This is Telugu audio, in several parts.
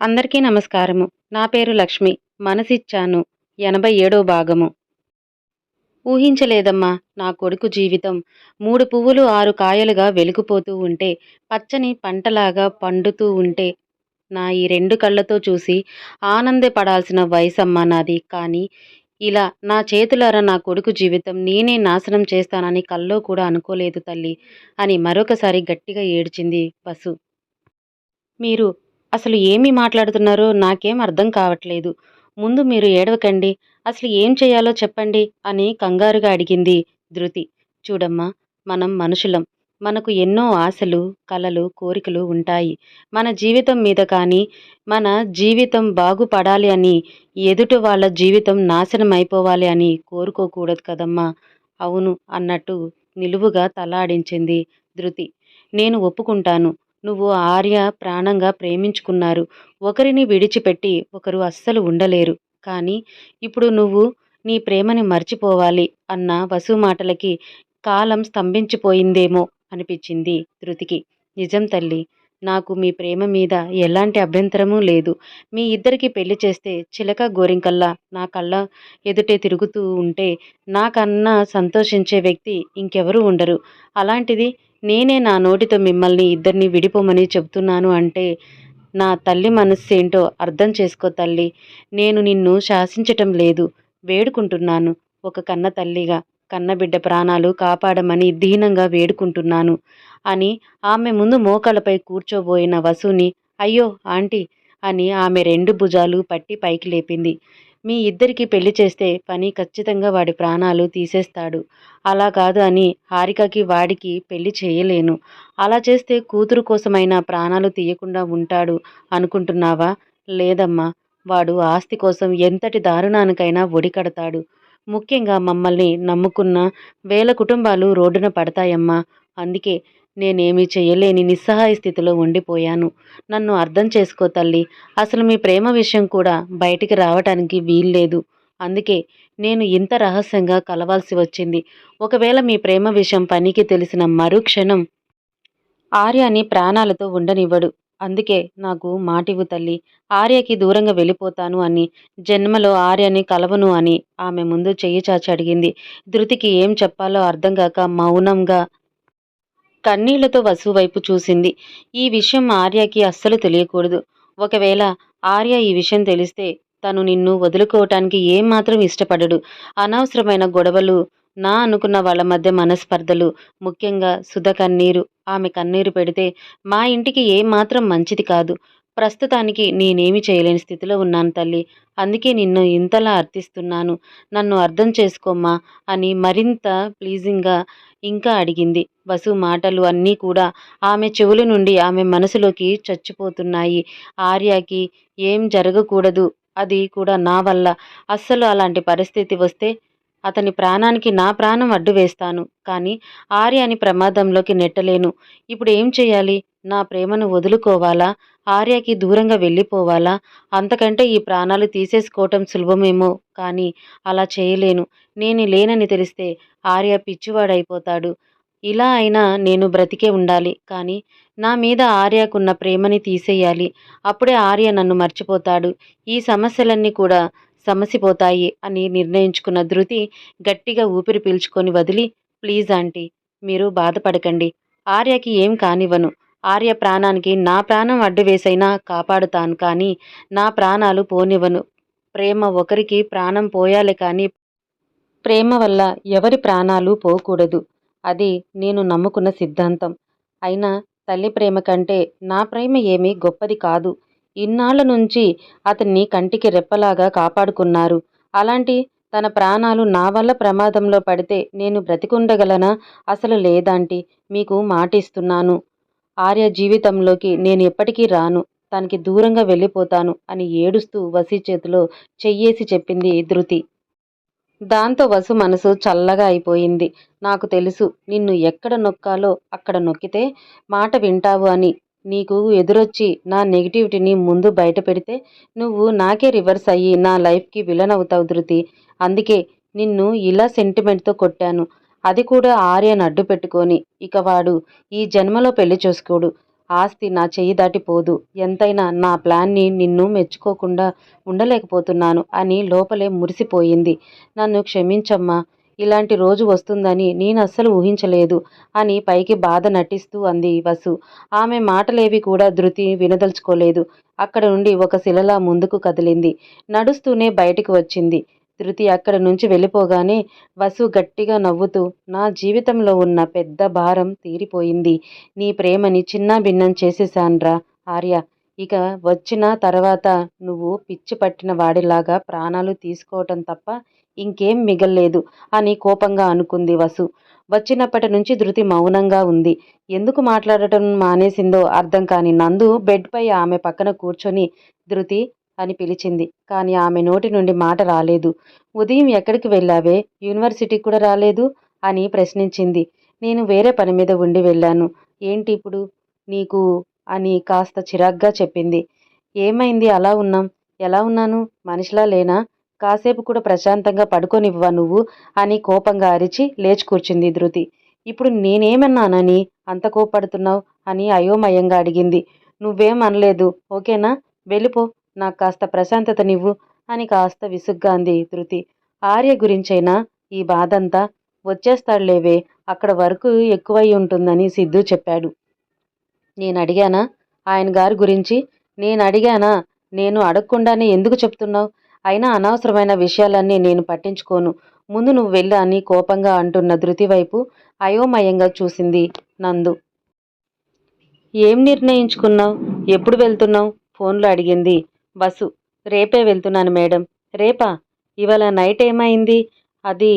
అందరికీ నమస్కారము. నా పేరు లక్ష్మి. మనసిచ్చాను. ఎనభై ఏడో భాగము. ఊహించలేదమ్మా నా కొడుకు జీవితం. మూడు పువ్వులు ఆరు కాయలుగా వెలిగిపోతూ ఉంటే పచ్చని పంటలాగా పండుతూ ఉంటే నా ఈ రెండు కళ్ళతో చూసి ఆనందపడాల్సిన వయసమ్మా నాది. కానీ ఇలా నా చేతులారా నా కొడుకు జీవితం నేనే నాశనం చేస్తానని కల్లో కూడా అనుకోలేదు తల్లి అని మరొకసారి గట్టిగా ఏడ్చింది వసు మీరు అసలు ఏమి మాట్లాడుతున్నారో నాకేం అర్థం కావట్లేదు. ముందు మీరు ఏడవకండి. అసలు ఏం చేయాలో చెప్పండి అని కంగారుగా అడిగింది ధృతి. చూడమ్మా మనం మనుషులం. మనకు ఎన్నో ఆశలు కలలు కోరికలు ఉంటాయి. మన జీవితం మీద కానీ మన జీవితం బాగుపడాలి అని ఎదుటి వాళ్ళ జీవితం నాశనం అయిపోవాలి అని కోరుకోకూడదు కదమ్మా. అవును అన్నట్టు నిలువుగా తలాడించింది ధృతి. నేను ఒప్పుకుంటాను. నువ్వు ఆర్య ప్రాణంగా ప్రేమించుకున్నారు. ఒకరిని విడిచిపెట్టి ఒకరు అస్సలు ఉండలేరు. కానీ ఇప్పుడు నువ్వు నీ ప్రేమని మర్చిపోవాలి అన్న వసు మాటలకి కాలం స్తంభించిపోయిందేమో అనిపించింది ధృతికి. నిజం తల్లి నాకు మీ ప్రేమ మీద ఎలాంటి అభ్యంతరమూ లేదు. మీ ఇద్దరికి పెళ్ళి చేస్తే చిలక గోరింకల్లా నా కళ్ళ ఎదుటే తిరుగుతూ ఉంటే నాకన్నా సంతోషించే వ్యక్తి ఇంకెవరూ ఉండరు. అలాంటిది నేనే నా నోటితో మిమ్మల్ని ఇద్దరిని విడిపోమని చెబుతున్నాను అంటే నా తల్లి మనస్సేంటో అర్థం చేసుకో తల్లి. నేను నిన్ను శాసించటం లేదు. వేడుకుంటున్నాను. ఒక కన్న తల్లిగా కన్నబిడ్డ ప్రాణాలు కాపాడమని దీనంగా వేడుకుంటున్నాను అని ఆమె ముందు మోకాలపై కూర్చోబోయిన వసుని అయ్యో ఆంటీ అని ఆమె రెండు భుజాలు పట్టి పైకి లేపింది. మీ ఇద్దరికి పెళ్ళి చేస్తే పని ఖచ్చితంగా వాడి ప్రాణాలు తీసేస్తాడు. అలా కాదు అని హారికకి వాడికి పెళ్ళి చేయలేను. అలా చేస్తే కూతురు కోసమైనా ప్రాణాలు తీయకుండా ఉంటాడు అనుకుంటున్నావా? లేదమ్మా. వాడు ఆస్తి కోసం ఎంతటి దారుణానికైనా ఒడికడతాడు ముఖ్యంగా మమ్మల్ని నమ్ముకున్న వేల కుటుంబాలు రోడ్డున పడతాయమ్మా. అందుకే నేనేమీ చేయలేని నిస్సహాయ స్థితిలో ఉండిపోయాను. నన్ను అర్థం చేసుకో తల్లి. అసలు మీ ప్రేమ విషయం కూడా బయటికి రావటానికి వీల్లేదు. అందుకే నేను ఇంత రహస్యంగా కలవాల్సి వచ్చింది. ఒకవేళ మీ ప్రేమ విషయం పనికి తెలిసిన మరుక్షణం ఆర్యని ప్రాణాలతో ఉండనివ్వడు. అందుకే నాకు మాటివు తల్లి. ఆర్యకి దూరంగా వెళ్ళిపోతాను అని జన్మలో ఆర్యని కలవను అని ఆమె ముందు చెయ్యి చాచి అడిగింది. ధృతికి ఏం చెప్పాలో అర్థం కాక మౌనంగా కన్నీళ్ళతో వసు వైపు చూసింది. ఈ విషయం ఆర్యకి అస్సలు తెలియకూడదు. ఒకవేళ ఆర్య ఈ విషయం తెలిస్తే తను నిన్ను వదులుకోవటానికి ఏమాత్రం ఇష్టపడడు. అనవసరమైన గొడవలు నా అనుకున్న వాళ్ళ మధ్య మనస్పర్ధలు ముఖ్యంగా సుధ కన్నీరు ఆమె కన్నీరు పెడితే మా ఇంటికి ఏమాత్రం మంచిది కాదు. ప్రస్తుతానికి నేనేమి చేయలేని స్థితిలో ఉన్నాను తల్లి. అందుకే నిన్ను ఇంతలా అర్థిస్తున్నాను. నన్ను అర్థం చేసుకోమ్మా అని మరింత ప్లీజింగ్గా ఇంకా అడిగింది. వసు మాటలు అన్నీ కూడా ఆమె చెవుల నుండి ఆమె మనసులోకి చచ్చిపోతున్నాయి. ఆర్యకి ఏం జరగకూడదు అది కూడా నా వల్ల. అస్సలు అలాంటి పరిస్థితి వస్తే అతని ప్రాణానికి నా ప్రాణం అడ్డు వేస్తాను. కానీ ఆర్యని ప్రమాదంలోకి నెట్టలేను. ఇప్పుడు ఏం చేయాలి? నా ప్రేమను వదులుకోవాలా? ఆర్యకి దూరంగా వెళ్ళిపోవాలా? అంతకంటే ఈ ప్రాణాలు తీసేసుకోవటం సులభమేమో? కానీ అలా చేయలేను. నేను లేనని తెలిస్తే ఆర్య పిచ్చివాడైపోతాడు. ఇలా అయినా నేను బ్రతికే ఉండాలి. కానీ నా మీద ఆర్యకున్న ప్రేమని తీసేయాలి. అప్పుడే ఆర్య నన్ను మర్చిపోతాడు. ఈ సమస్యలన్నీ కూడా సమసిపోతాయి అని నిర్ణయించుకున్న ధృతి గట్టిగా ఊపిరి పీల్చుకొని వదిలి ప్లీజ్ ఆంటీ మీరు బాధపడకండి. ఆర్యకి ఏం కానివ్వను. ఆర్య ప్రాణానికి నా ప్రాణం అడ్డు వేసైనా కాపాడుతాను కానీ నా ప్రాణాలు పోనివ్వను. ప్రేమ ఒకరికి ప్రాణం పోయాలి కానీ ప్రేమ వల్ల ఎవరి ప్రాణాలు పోకూడదు. అది నేను నమ్ముకున్న సిద్ధాంతం. అయినా తల్లి ప్రేమ కంటే నా ప్రేమ ఏమీ గొప్పది కాదు. ఇన్నాళ్ళ నుంచి అతన్ని కంటికి రెప్పలాగా కాపాడుకున్నారు. అలాంటి తన ప్రాణాలు నా వల్ల ప్రమాదంలో పడితే నేను బ్రతికుండగలనా? అసలు లేదాంటి మీకు మాటిస్తున్నాను. ఆర్య జీవితంలోకి నేను ఎప్పటికీ రాను. తనకి దూరంగా వెళ్ళిపోతాను అని ఏడుస్తూ వసి చేతిలో చెయ్యేసి చెప్పింది ధృతి. దాంతో వసు మనసు చల్లగా అయిపోయింది. నాకు తెలుసు నిన్ను ఎక్కడ నొక్కాలో అక్కడ నొక్కితే మాట వింటావు అని. నీకు ఎదురొచ్చి నా నెగిటివిటీని ముందు బయట పెడితే నువ్వు నాకే రివర్స్ అయ్యి నా లైఫ్కి విలన్ అవుతావు ధృతి. అందుకే నిన్ను ఇలా సెంటిమెంట్తో కొట్టాను. అది కూడా ఆర్యను అడ్డు పెట్టుకొని. ఇక వాడు ఈ జన్మలో పెళ్ళి చేసుకోడు. ఆస్తి నా చెయ్యి దాటిపోదు. ఎంతైనా నా ప్లాన్ని నిన్ను మెచ్చుకోకుండా ఉండలేకపోతున్నాను అని లోపలే మురిసిపోయింది. నన్ను క్షమించమ్మా. ఇలాంటి రోజు వస్తుందని నేను అస్సలు ఊహించలేదు అని పైకి బాధ నటిస్తూ అంది వసు. ఆమె మాటలేవి కూడా ధృతి వినదలుచుకోలేదు. అక్కడ నుండి ఒక శిలలా ముందుకు కదిలింది. నడుస్తూనే బయటికి వచ్చింది. ధృతి అక్కడ నుంచి వెళ్ళిపోగానే వసు గట్టిగా నవ్వుతూ నా జీవితంలో ఉన్న పెద్ద భారం తీరిపోయింది. నీ ప్రేమని చిన్న భిన్నం చేసేశాన్రా ఆర్య. ఇక వచ్చిన తర్వాత నువ్వు పిచ్చి పట్టిన వాడిలాగా ప్రాణాలు తీసుకోవటం తప్ప ఇంకేం మిగల్లేదు అని కోపంగా అనుకుంది వసు. వచ్చినప్పటి నుంచి ధృతి మౌనంగా ఉంది. ఎందుకు మాట్లాడటం మానేసిందో అర్థం కాని నందు బెడ్పై ఆమె పక్కన కూర్చొని ధృతి అని పిలిచింది. కానీ ఆమె నోటి నుండి మాట రాలేదు. ఉదయం ఎక్కడికి వెళ్ళావే? యూనివర్సిటీకి కూడా రాలేదు? అని ప్రశ్నించింది. నేను వేరే పని మీద ఉండి వెళ్ళాను. ఏంటి ఇప్పుడు? నీకు అని కాస్త చిరాగ్గా చెప్పింది. ఏమైంది? అలా ఉన్నాం. ఎలా ఉన్నాను? మనిషిలా లేనా? కాసేపు కూడా ప్రశాంతంగా పడుకోనివ్వా నువ్వు? అని కోపంగా అరిచి లేచి కూర్చుంది ధృతి. ఇప్పుడు నేనేమన్నానని అంత కోపడుతున్నావు అని అయోమయంగా అడిగింది. నువ్వేం అనలేదు. ఓకేనా? వెళ్ళిపో. నాకు కాస్త ప్రశాంతతనివ్వు అని కాస్త విసుగ్గా అంది ధృతి. ఆర్య గురించైనా ఈ బాధంతా వచ్చేస్తాడులేవే అక్కడ వరకు ఎక్కువై ఉంటుందని సిద్ధు చెప్పాడు. నేను అడిగానా ఆయన గారి గురించి నేను అడిగానా నేను అడగకుండానే ఎందుకు చెప్తున్నావు? అయినా అనవసరమైన విషయాలన్నీ నేను పట్టించుకోను. ముందు నువ్వు వెళ్ళా అని కోపంగా అంటున్న ధృతి వైపు అయోమయంగా చూసింది నందు. ఏం నిర్ణయించుకున్నావు? ఎప్పుడు వెళ్తున్నావు? ఫోన్లో అడిగింది. బస్సు. రేపే వెళ్తున్నాను మేడం. రేపా? ఇవాళ నైట్ ఏమైంది? అది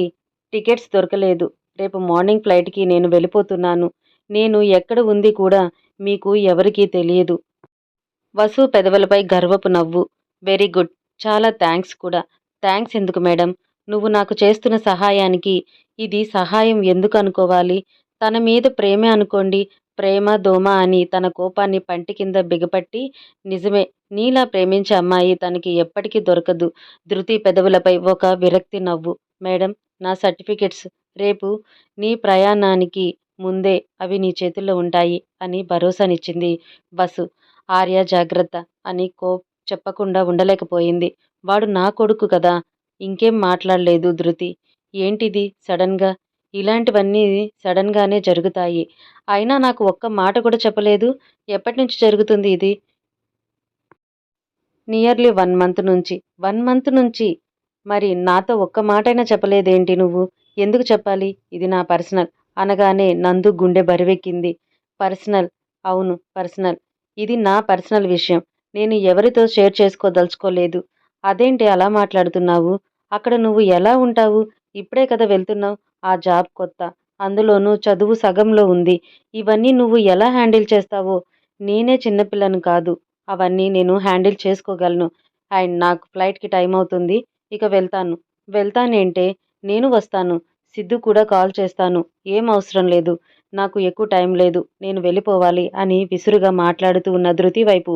టికెట్స్ దొరకలేదు. రేపు మార్నింగ్ ఫ్లైట్కి నేను వెళ్ళిపోతున్నాను. నేను ఎక్కడ ఉంది కూడా మీకు ఎవరికీ తెలియదు. వసు పెదవులపై గర్వపు నవ్వు. Very good. చాలా థ్యాంక్స్ కూడా. థ్యాంక్స్ ఎందుకు మేడం? నువ్వు నాకు చేస్తున్న సహాయానికి ఇది సహాయం ఎందుకు అనుకోవాలి? తన మీద ప్రేమే అనుకోండి. ప్రేమ దోమ అని తన కోపాన్ని పంటి కింద బిగపట్టి నిజమే. నీలా ప్రేమించే అమ్మాయి తనకి ఎప్పటికీ దొరకదు. ధృతి పెదవులపై ఒక విరక్తి నవ్వు. మేడం నా సర్టిఫికెట్స్. రేపు నీ ప్రయాణానికి ముందే అవి నీ చేతుల్లో ఉంటాయి అని భరోసానిచ్చింది బస్సు. ఆర్య జాగ్రత్త అని కో చెప్పకుండా ఉండలేకపోయింది. వాడు నా కొడుకు కదా. ఇంకేం మాట్లాడలేదు ధృతి. ఏంటిది సడన్గా? ఇలాంటివన్నీ సడన్గానే జరుగుతాయి. అయినా నాకు ఒక్క మాట కూడా చెప్పలేదు. ఎప్పటి నుంచి జరుగుతుంది ఇది? నియర్లీ వన్ మంత్ నుంచి. వన్ మంత్ నుంచి? మరి నాతో ఒక్క మాటైనా చెప్పలేదేంటి నువ్వు? ఎందుకు చెప్పాలి? ఇది నా పర్సనల్. అనగానే నందు గుండె బరివెక్కింది. పర్సనల్. అవును పర్సనల్. ఇది నా పర్సనల్ విషయం. నేను ఎవరితో షేర్ చేసుకోదలుచుకోలేదు. అదేంటి అలా మాట్లాడుతున్నావు? అక్కడ నువ్వు ఎలా ఉంటావు? ఇప్పుడే కదా వెళ్తున్నావు? ఆ జాబ్ కొత్త. అందులోనూ చదువు సగంలో ఉంది. ఇవన్నీ నువ్వు ఎలా హ్యాండిల్ చేస్తావో? నేనే చిన్నపిల్లను కాదు. అవన్నీ నేను హ్యాండిల్ చేసుకోగలను. అండ్ నాకు ఫ్లైట్కి టైం అవుతుంది. ఇక వెళ్తాను. వెళ్తానేంటే నేను వస్తాను. సిద్ధు కూడా కాల్ చేస్తాను. ఏం అవసరం లేదు. నాకు ఎక్కువ టైం లేదు. నేను వెళ్ళిపోవాలి అని విసురుగా మాట్లాడుతూ ఉన్న ధృతి వైపు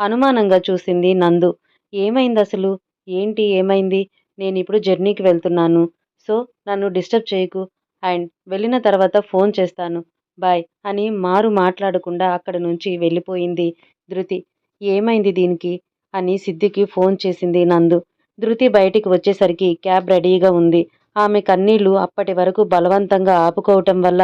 అనుమానంగా చూసింది నందు. ఏమైంది అసలు? ఏంటి ఏమైంది? నేను ఇప్పుడు జర్నీకి వెళ్తున్నాను. సో నన్ను డిస్టర్బ్ చేయకు. అండ్ వెళ్ళిన తర్వాత ఫోన్ చేస్తాను. బాయ్ అని మారు మాట్లాడకుండా అక్కడ నుంచి వెళ్ళిపోయింది ధృతి. ఏమైంది దీనికి? అని సిద్ధికి ఫోన్ చేసింది నందు. ధృతి బయటికి వచ్చేసరికి క్యాబ్ రెడీగా ఉంది. ఆమె కన్నీళ్ళు అప్పటి వరకు బలవంతంగా ఆపుకోవటం వల్ల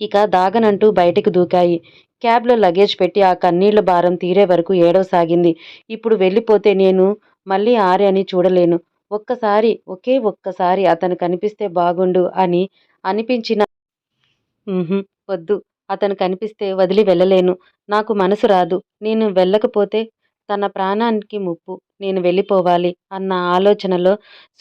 ఇక దాగనంటూ బయటికి దూకాయి. క్యాబ్లో లగేజ్ పెట్టి ఆ కన్నీళ్ళ భారం తీరే వరకు ఏడవసాగింది. ఇప్పుడు వెళ్ళిపోతే నేను మళ్ళీ ఆర్యని చూడలేను. ఒక్కసారి ఒకే ఒక్కసారి అతను కనిపిస్తే బాగుండు అని అనిపించిన వద్దు. అతను కనిపిస్తే వదిలి వెళ్ళలేను. నాకు మనసు రాదు. నేను వెళ్ళకపోతే తన ప్రాణానికి ముప్పు. నేను వెళ్ళిపోవాలి అన్న ఆలోచనలో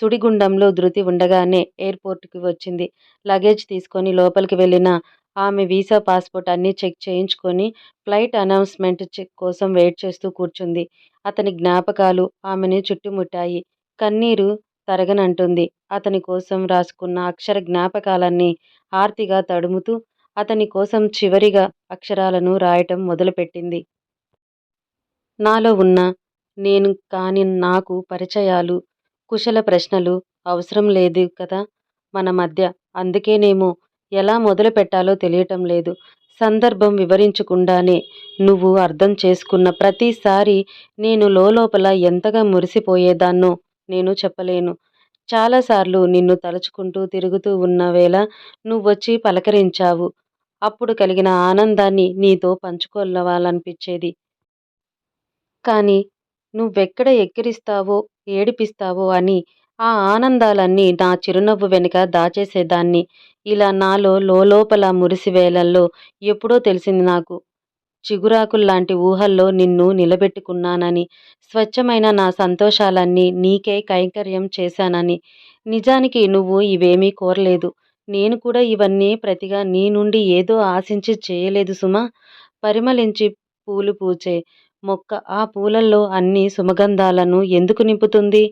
సుడిగుండంలో ధృతి ఉండగానే ఎయిర్పోర్ట్కి వచ్చింది. లగేజ్ తీసుకొని లోపలికి వెళ్ళిన ఆమె వీసా పాస్పోర్ట్ అన్నీ చెక్ చేయించుకొని ఫ్లైట్ అనౌన్స్మెంట్ చెక్ కోసం వెయిట్ చేస్తూ కూర్చుంది. అతని జ్ఞాపకాలు ఆమెని చుట్టుముట్టాయి. కన్నీరు తరగనంటుంది. అతని కోసం రాసుకున్న అక్షర జ్ఞాపకాలన్నీ ఆర్తిగా తడుముతూ అతని కోసం చివరిగా అక్షరాలను రాయటం మొదలుపెట్టింది. నాలో ఉన్న నేను కాని నాకు పరిచయాలు కుశల ప్రశ్నలు అవసరం లేదు కదా మన మధ్య. అందుకేనేమో ఎలా మొదలు పెట్టాలో తెలియటం లేదు. సందర్భం వివరించకుండానే నువ్వు అర్థం చేసుకున్న ప్రతిసారి నేను లోలోపల ఎంతగా మురిసిపోయేదాన్నో నేను చెప్పలేను. చాలాసార్లు నిన్ను తలుచుకుంటూ తిరుగుతూ ఉన్న వేళ నువ్వొచ్చి పలకరించావు. అప్పుడు కలిగిన ఆనందాన్ని నీతో పంచుకోవాలనిపించేది. కానీ నువ్వెక్కడ ఎక్కిరిస్తావో ఏడిపిస్తావో అని ఆ ఆనందాలన్నీ నా చిరునవ్వు వెనుక దాచేసేదాన్ని. ఇలా నాలో లోలోపల మురిసివేళల్లో ఎప్పుడో తెలిసింది నాకు. చిగురాకుల్లాంటి ఊహల్లో నిన్ను నిలబెట్టుకున్నానని స్వచ్ఛమైన నా సంతోషాలన్నీ నీకే కైంకర్యం చేశానని. నిజానికి నువ్వు ఇవేమీ కోరలేదు. నేను కూడా ఇవన్నీ ప్రతిగా నీ నుండి ఏదో ఆశించి చేయలేదు సుమా. పరిమళించి పూలు పూచే మొక్క ఆ పూలల్లో అన్ని సుమగంధాలను ఎందుకు నింపుతుంది?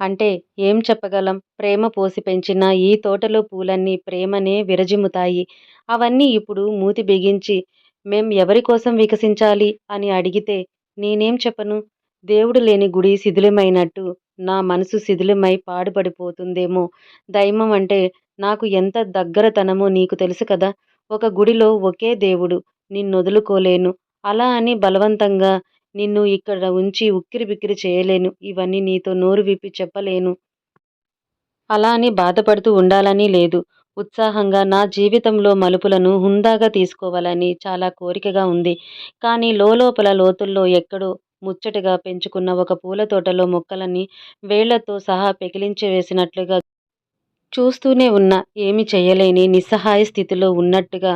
అంటే ఏం చెప్పగలం? ప్రేమ పోసి పెంచిన ఈ తోటలో పూలన్నీ ప్రేమనే విరజిమ్ముతాయి. అవన్నీ ఇప్పుడు మూతి బిగించి మేం ఎవరి కోసం వికసించాలి? అని అడిగితే నేనేం చెప్పను? దేవుడు లేని గుడి శిథిలమైనట్టు నా మనసు శిథిలమై పాడుపడిపోతుందేమో? దైవం అంటే నాకు ఎంత దగ్గరతనమో నీకు తెలుసు కదా? ఒక గుడిలో ఒకే దేవుడు నిన్నొదులుకోలేను. అలా అని బలవంతంగా నిన్ను ఇక్కడ ఉంచి ఉక్కిరి బిక్కిరి చేయలేను. ఇవన్నీ నీతో నోరు విప్పి చెప్పలేను. అలా అని బాధపడుతూ ఉండాలని లేదు. ఉత్సాహంగా నా జీవితంలో మలుపులను హుందాగా తీసుకోవాలని చాలా కోరికగా ఉంది. కానీ లోపల లోతుల్లో ఎక్కడో ముచ్చటగా పెంచుకున్న ఒక పూల తోటలో మొక్కలని వేళ్ళతో సహా పెకిలించి వేసినట్లుగా చూస్తూనే ఉన్న. ఏమి చేయలేని నిస్సహాయ స్థితిలో ఉన్నట్టుగా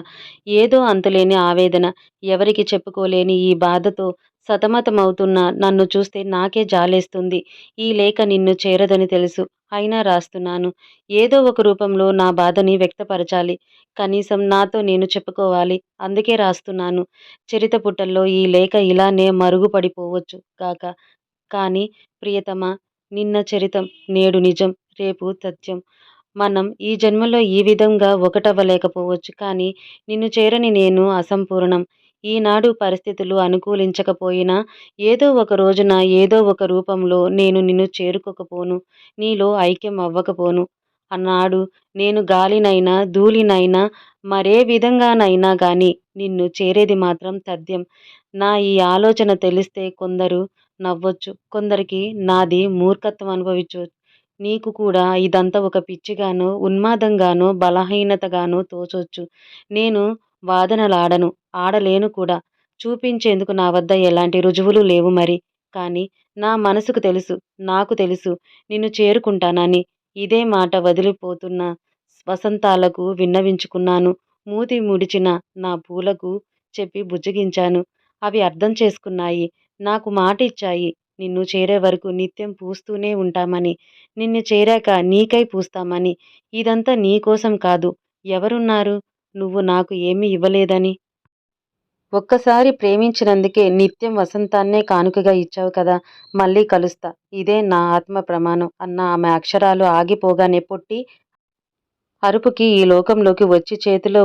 ఏదో అంతులేని ఆవేదన. ఎవరికి చెప్పుకోలేని ఈ బాధతో సతమతమవుతున్న నన్ను చూస్తే నాకే జాలేస్తుంది. ఈ లేఖ నిన్ను చేరదని తెలుసు. అయినా రాస్తున్నాను. ఏదో ఒక రూపంలో నా బాధని వ్యక్తపరచాలి. కనీసం నాతో నేను చెప్పుకోవాలి. అందుకే రాస్తున్నాను. చరిత పుటల్లో ఈ లేఖ ఇలానే మరుగుపడిపోవచ్చు కాక కానీ ప్రియతమా నిన్న చరితం నేడు నిజం రేపు సత్యం మనం ఈ జన్మలో ఈ విధంగా ఒకటవ్వలేకపోవచ్చు. కానీ నిన్ను చేరని నేను అసంపూర్ణం. ఈనాడు పరిస్థితులు అనుకూలించకపోయినా ఏదో ఒక రోజున ఏదో ఒక రూపంలో నేను నిన్ను చేరుకోకపోను నీలో ఐక్యం అవ్వకపోను. అన్నాడు. నేను గాలినైనా ధూళినైనా మరే విధంగానైనా గాని నిన్ను చేరేది మాత్రం తథ్యం. నా ఈ ఆలోచన తెలిస్తే కొందరు నవ్వొచ్చు. కొందరికి నాది మూర్ఖత్వం అనుభవించు నీకు కూడా ఇదంతా ఒక పిచ్చిగానో ఉన్మాదంగానో బలహీనతగానో తోచొచ్చు. నేను వాదనలాడను. ఆడలేను కూడా. చూపించేందుకు నా వద్ద ఎలాంటి రుజువులు లేవు మరి. కానీ నా మనసుకు తెలుసు నాకు తెలుసు. నిన్ను చేరుకుంటానని ఇదే మాట వదిలిపోతున్న వసంతాలకు విన్నవించుకున్నాను. మూతి ముడిచిన నా పూలకు చెప్పి బుజ్జగించాను. అవి అర్థం చేసుకున్నాయి. నాకు మాట ఇచ్చాయి. నిన్ను చేరే వరకు నిత్యం పూస్తూనే ఉంటామని. నిన్ను చేరాక నీకై పూస్తామని. ఇదంతా నీకోసం కాదు. ఎవరున్నారు? నువ్వు నాకు ఏమీ ఇవ్వలేదని. ఒక్కసారి ప్రేమించినందుకే నిత్యం వసంతాన్నే కానుకగా ఇచ్చావు కదా మళ్ళీ కలుస్తా. ఇదే నా ఆత్మ ప్రమాణం అన్న ఆమె అక్షరాలు ఆగిపోగానే పొట్టి అరుపుకి ఈ లోకంలోకి వచ్చి చేతిలో